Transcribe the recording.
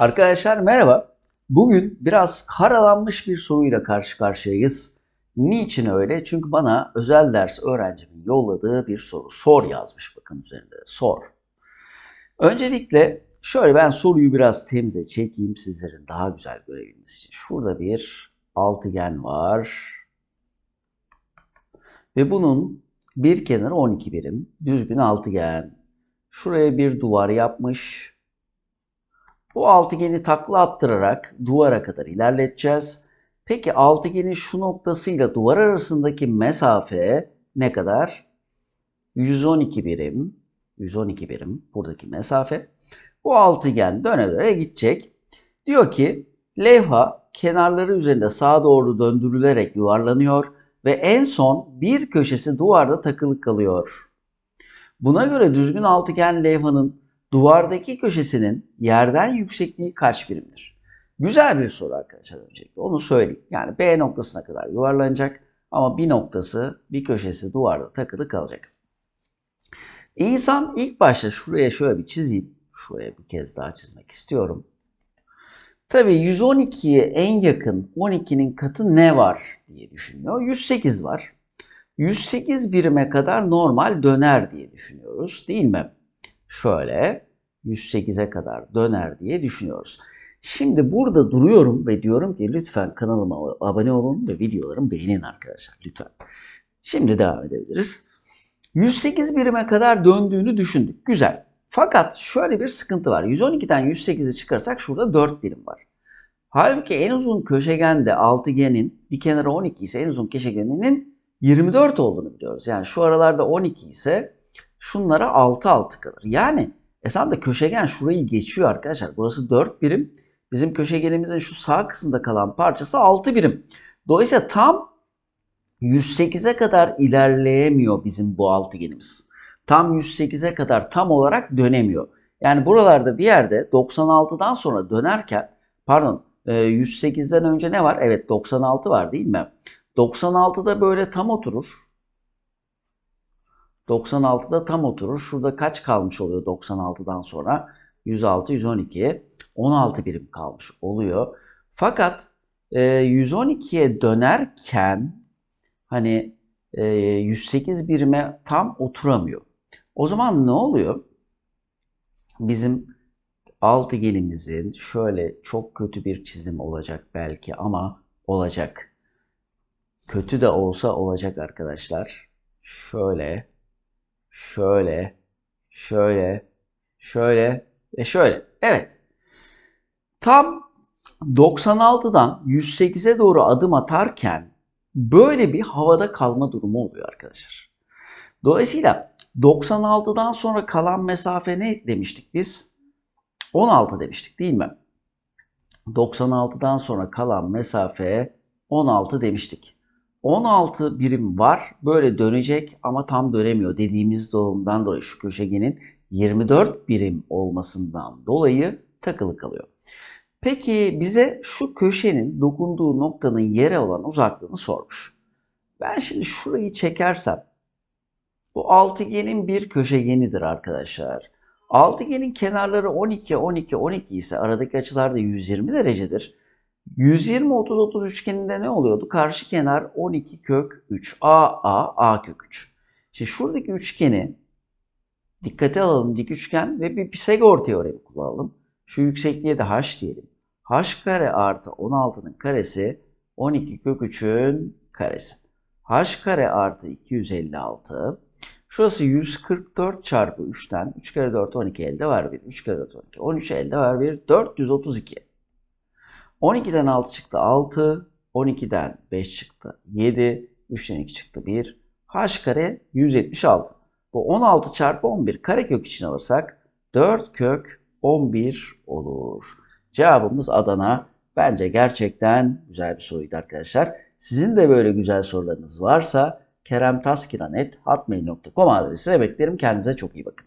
Arkadaşlar merhaba. Bugün biraz karalanmış bir soruyla karşı karşıyayız. Niçin öyle? Çünkü bana özel ders öğrencimin yolladığı bir soru. Sor yazmış bakın üzerinde. Sor. Öncelikle şöyle ben soruyu biraz temize çekeyim sizlerin daha güzel görebilmesi için. Şurada bir altıgen var. Ve bunun bir kenarı 12 birim. Düzgün altıgen. Şuraya bir duvar yapmış. Bu altıgeni takla attırarak duvara kadar ilerleteceğiz. Peki altıgenin şu noktasıyla duvar arasındaki mesafe ne kadar? 112 birim. 112 birim buradaki mesafe. Bu altıgen döne döne gidecek. Diyor ki levha kenarları üzerinde sağa doğru döndürülerek yuvarlanıyor ve en son bir köşesi duvarda takılı kalıyor. Buna göre düzgün altıgen levhanın duvardaki köşesinin yerden yüksekliği kaç birimdir? Güzel bir soru arkadaşlar öncelikle onu söyleyeyim. Yani B noktasına kadar yuvarlanacak ama bir noktası, bir köşesi duvarda takılı kalacak. İnsan ilk başta şuraya şöyle bir çizeyim. Şuraya bir kez daha çizmek istiyorum. Tabii 112'ye en yakın 12'nin katı ne var diye düşünüyor. 108 var. 108 birime kadar normal döner diye düşünüyoruz değil mi? Şöyle 108'e kadar döner diye düşünüyoruz. Şimdi burada duruyorum ve diyorum ki lütfen kanalıma abone olun ve videolarımı beğenin arkadaşlar lütfen. Şimdi devam edebiliriz. 108 birime kadar döndüğünü düşündük. Güzel. Fakat şöyle bir sıkıntı var. 112'den 108'i çıkarsak şurada 4 birim var. Halbuki en uzun köşegende altıgenin bir kenarı 12 ise en uzun köşegeninin 24 olduğunu biliyoruz. Yani şu aralarda 12 ise şunlara 6 6 kalır. Yani esasında köşegen şurayı geçiyor arkadaşlar. Burası 4 birim. Bizim köşegenimizin şu sağ kısımda kalan parçası 6 birim. Dolayısıyla tam 108'e kadar ilerleyemiyor bizim bu altıgenimiz. Tam 108'e kadar tam olarak dönemiyor. Yani buralarda bir yerde 96'dan sonra dönerken pardon 108'den önce ne var? Evet 96 var değil mi? 96'da böyle tam oturur. 96'da tam oturur. Şurada kaç kalmış oluyor 96'dan sonra? 106, 112, 16 birim kalmış oluyor. Fakat e, 112'ye dönerken hani e, 108 birime tam oturamıyor. O zaman ne oluyor? Bizim altıgenimizin şöyle çok kötü bir çizim olacak belki ama olacak. Kötü de olsa olacak arkadaşlar. Şöyle, şöyle, şöyle, şöyle ve şöyle. Evet. Tam 96'dan 108'e doğru adım atarken böyle bir havada kalma durumu oluyor arkadaşlar. Dolayısıyla 96'dan sonra kalan mesafe ne demiştik biz? 16 demiştik değil mi? 96'dan sonra kalan mesafe 16 demiştik. 16 birim var. Böyle dönecek ama tam dönemiyor dediğimiz doğumdan dolayı şu köşegenin 24 birim olmasından dolayı takılı kalıyor. Peki bize şu köşenin dokunduğu noktanın yere olan uzaklığını sormuş. Ben şimdi şurayı çekersem bu altıgenin bir köşegenidir arkadaşlar. Altıgenin kenarları 12, 12, 12 ise aradaki açılar da 120 derecedir. 120, 30, 30 üçgeninde ne oluyordu? Karşı kenar 12 kök 3. A, A, A kök 3. Şimdi şuradaki üçgeni dikkate alalım dik üçgen ve bir Pisagor teoremi kullanalım. Şu yüksekliğe de h diyelim. h kare artı 16'nın karesi 12 kök 3'ün karesi. h kare artı 256 Şurası 144 çarpı 3'ten 3 kere 4 12 elde var 1. 3 kere 4 12. 13 elde var 1. 432. 12'den 6 çıktı 6. 12'den 5 çıktı 7. 3'ten 2 çıktı 1. H kare 176. Bu 16 çarpı 11 karekök için alırsak 4 kök 11 olur. Cevabımız Adana. Bence gerçekten güzel bir soruydu arkadaşlar. Sizin de böyle güzel sorularınız varsa keremtaskiran.hotmail.com adresine beklerim. Kendinize çok iyi bakın.